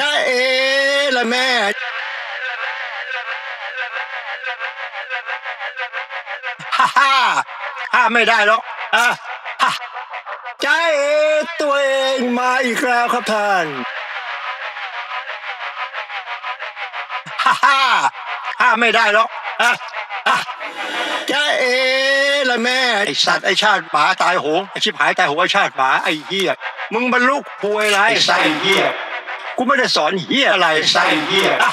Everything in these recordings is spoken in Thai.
จ้าเอละแม่ ฮ่าฮ่าฮ่าไม่ได้หรอกอะฮ่าจ้าเอตัวเองมาอีกแล้วครับท่าน ฮ่าฮ่าฮ่าไม่ได้หรอกอะอะจ้าเอละแม่ ไอสัตว์ไอชาติหมาตายโหงไอชิบหายตายโหงไอชาติหมาไอเหี้ยมึงบรรลุควยไรไอไส้เหี้ย กูไม่ได้สอนเหี้ยอะไรไส้เหี้ยอะ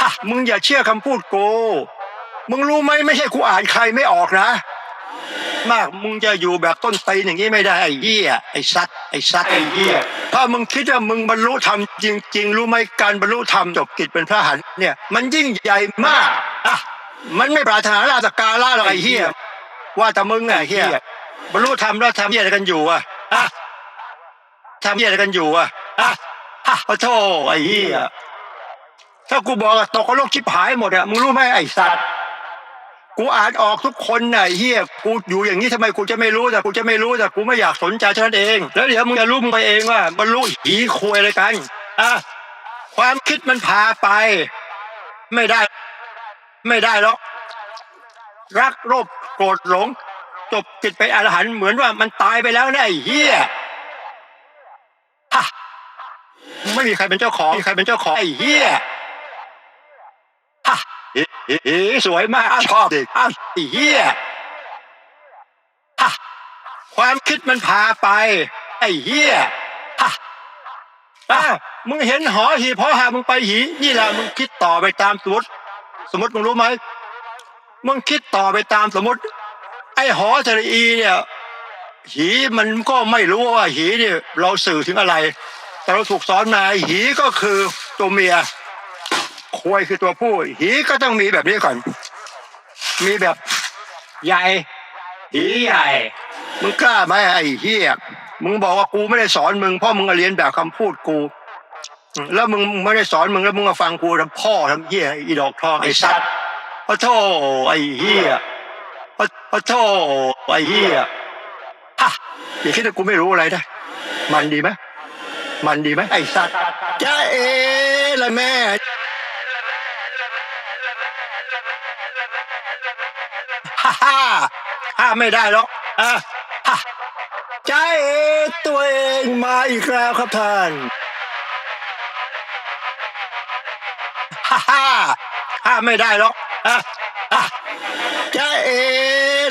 อะมึงอย่าเชื่อคำพูดกูมึงรู้ไหมไม่ใช่กูอ่านใครไม่ออกนะ มากมึงจะอยู่แบบต้นตีนอย่างนี้ไม่ได้ไอ้เหี้ยไอ้สัตว์ไอ้สัตว์ไอ้เหี้ยถ้ามึงคิดว่ามึงบรรลุธรรมจริง ๆ รู้ไหมการบรรลุธรรมจบกิจเป็นพระอรหันต์เนี่ย มันยิ่งใหญ่มากอะมันไม่ปรารถนาลาตกาล่าหรอกไอ้เหี้ยว่าแต่มึงไงไอ้เหี้ยบรรลุธรรมแล้วทำเหี้ยอะไรกันอยู่อะอะทำเหี้ยอะไรกันอยู่อะอะอะขอ โทษไอ้เหี้ยถ้ากูบอกว่าตกนรกชิบหายหมดอะมึงรู้ไหมไอ้สัตว์กูอ่านออกทุกคนน่ะเฮียกูอยู่อย่างนี้ทำไมกูจะไม่รู้แต่กูจะไม่รู้แต่กูไม่อยากสนใจเท่านั้นเอง แล้วเดี๋ยวมึงจะรู้มึงไปเองว่าบรรลุหีคุยอะไรกันอะความคิดมันพาไป ไม่ได้ ไม่ได้หรอกรักโลภโกรธหลงจบกิจไปอรหันเหมือนว่ามันตายไปแล้วนะไอ้เฮียฮะ ไม่มีใครเป็นเจ้าของไม่มีใครเป็นเจ้าของไอ้เฮียฮ่าเอ๊ะเอ๊ะเอ๊ะสวยมากอ้าวชอบดิอ้าวไอ้เหี้ยฮ่าความคิดมันพาไป ไอ้เหี้ยฮ่าอ้าวมึงเห็นหอหีบหอหามึงไปหี นี่แหละมึงคิดต่อไปตามสมมติสมมติมึงรู้ไหมมึงคิดต่อไปตามสมมติ ไอ้หอสระอีเนี่ย หีมันก็ไม่รู้ว่าหีเนี่ยเราสื่อถึงอะไร แต่เราถูกสอนมาหีก็คือตัวเมียควายคือตัวผู้ หีก็ต้องมีแบบนี้ก่อน มีแบบใหญ่ หีใหญ่ มึงกล้าไหมไอ้เหี้ยมึงบอกว่ากูไม่ได้สอนมึงเพราะมึงเรียนแบบคำพูดกู แล้วมึงไม่ได้สอนมึงแล้วมึงมาฟังกูทำพ่อทำเหี้ยอีดอกทองไอ้สัตว์พระโทไอ้เหี้ยพระพระโทไอ้เหี้ยฮะอย่าคิดว่ากูไม่รู้อะไรนะมันดีไหม มันดีไหมไอ้สัตว์จ้าเอละแม่ฮ่าฮ่าฮ่าไม่ได้หรอกอะฮ่าใจาเอตัวเองมาอีกแล้วครับท่านฮ่าฮ่าฮ่าไม่ได้หรอกอะอะจ้าเอ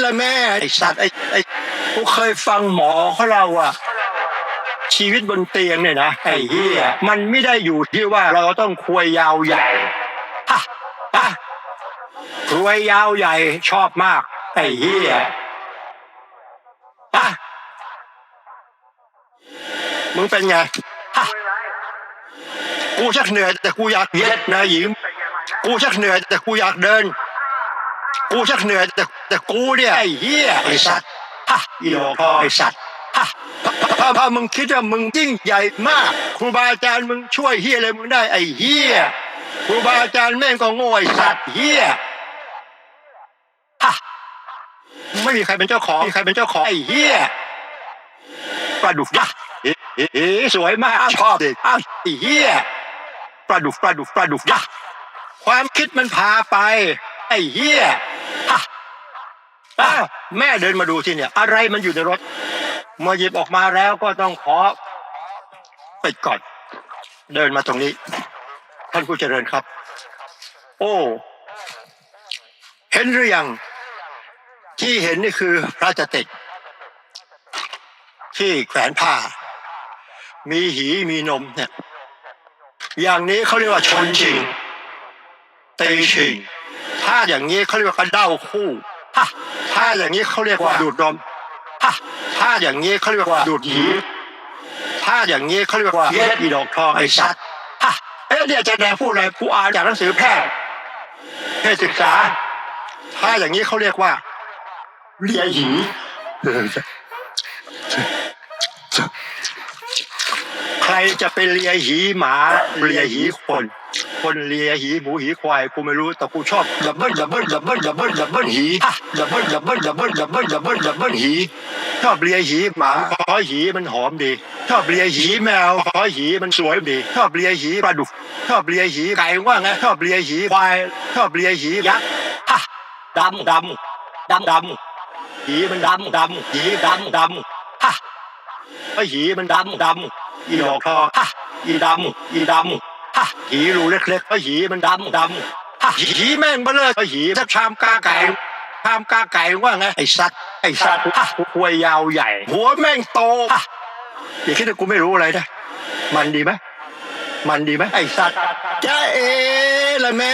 ละแม่ไอสัตว์ไอไอกูเคยฟังหมอเขาเล่าว่า ชีวิตบนเตียงเนี่ยนะไอ้เหี้ยมันไม่ได้อยู่ที่ว่าเราต้องควยยาวใหญ่ฮ่าฮ่ารวยยาวใหญ่ชอบมากไอ้เหี้ยอะมึงเป็นไงฮะกูชักเหนื่อยแต่กูอยากเย็ดนะหญิงกูชักเหนื่อยแต่กูอยากเดิน กูชักเหนื่อยแต่แต่กูเนี่ยไอ้เหี้ยไอ้สัตว์ฮะอีโดพอไอ้สัตว์ฮะ ถ้าถ้ามึงคิดว่ามึงยิ่งใหญ่มากครูบาอาจารย์มึงช่วยเหี้ยอะไรมึงได้ไอ้เหี้ยครูบาอาจารย์แม่งก็โง่ไอ้สัตว์เหี้ยฮะไม่มีใครเป็นเจ้าของไม่มีใครเป็นเจ้าของไอ้เหี้ยปลาดุกยักษ์เอ๊ะเอ๊ะเอ๊ะสวยมากอ้าวชอบดิอ้าวไอ้เหี้ยปลาดุกปลาดุกปลาดุกยักษ์ความคิดมันพาไป ไอ้เหี้ยฮะอ้าวแม่เดินมาดูที่เนี่ย อะไรมันอยู่ในรถ เมื่อหยิบออกมาแล้วก็ต้องขอปิดก่อน เดินมาตรงนี้ ท่านผู้เจริญครับ โอ้ เห็นหรือยัง ที่เห็นนี่คือพระจติก ที่แขวนผ้า มีหีมีนมเนี่ย อย่างนี้เขาเรียกว่าชนชิงตีชิงถ้าอย่างนี้เขาเรียกว่ากระเด้าคู่ถ้าอย่างนี้เขาเรียกว่าดูดนม ถ้าอย่างนี้เขาเรียกว่าดูดหีถ้าอย่างนี้เขาเรียกว่าเย็ดอีดอกทองไอ้สัตว์ฮะเอ๊ะเนี่ยอาจะแดงพูดอะไรกูอ่านจากหนังสือแพทย์เพศศึกษา ถ้าอย่างนี้เขาเรียกว่าเลียหีขรจะไปเลียหีหมาเลียหีคน คนเลียหีหมูหีควายกูไม่รู้แต่กูชอบดับเบิลดับเบิลดับเบิลดับเบิลดับเบิลหีดับเบิลดับเบิลดับเบิลดับเบิลดับเบิลดับเบิลหีชอบเลียหีหมาเพราะหีมันหอมดีชอบเลียหีแมวเพราะหีมันสวยดีชอบเลียหีปลาดุกชอบเลียหีไก่ว่าไงชอบเลียหีควายชอบเลียหียักษ์ฮะดำดำดำดำหีมันดำดำหีดำดำฮะไอหีมันดำดำอีดอกทองฮะอีดำอีดำ หีรูเล็กๆไอ้หีมันดำดำหีแม่งเบลอไอ้หีถ้าชามกาไก่ชามกาไก่ว่าไงไอ้สัตว์ไอ้สัตว์หัวยาวใหญ่ หัวแม่งโตฮะอย่าคิดว่ากูไม่รู้อะไรนะมันดีไหมมันดีไหมไอ้สัตว์จ้าเอละแม่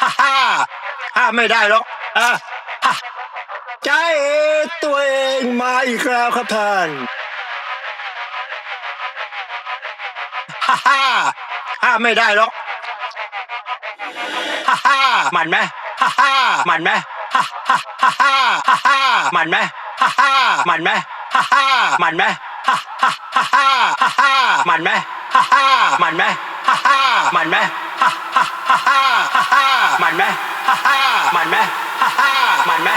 ฮ่าฮ่าห้าไม่ได้หรอกอะใจาเอตัวเองมาอีกแล้วครับท่าน ฮ่าฮ่าห้าไม่ได้หรอกฮ่าฮ่ามันไหมฮ่าฮ่ามันไหมฮ่าฮ่าฮ่าฮ่าฮ่ามันไหมฮ่าฮ่ามันไหมฮ่าฮ่ามันไหมฮ่าฮ่าฮ่าฮ่าฮ่ามันไหมฮ่าฮ่ามันไหมฮ่าฮ่ามันไหมฮ่าฮ่าฮ่าฮ่ามันไหมฮ่าฮ่ามันไหมฮ่าฮ่ามันไหม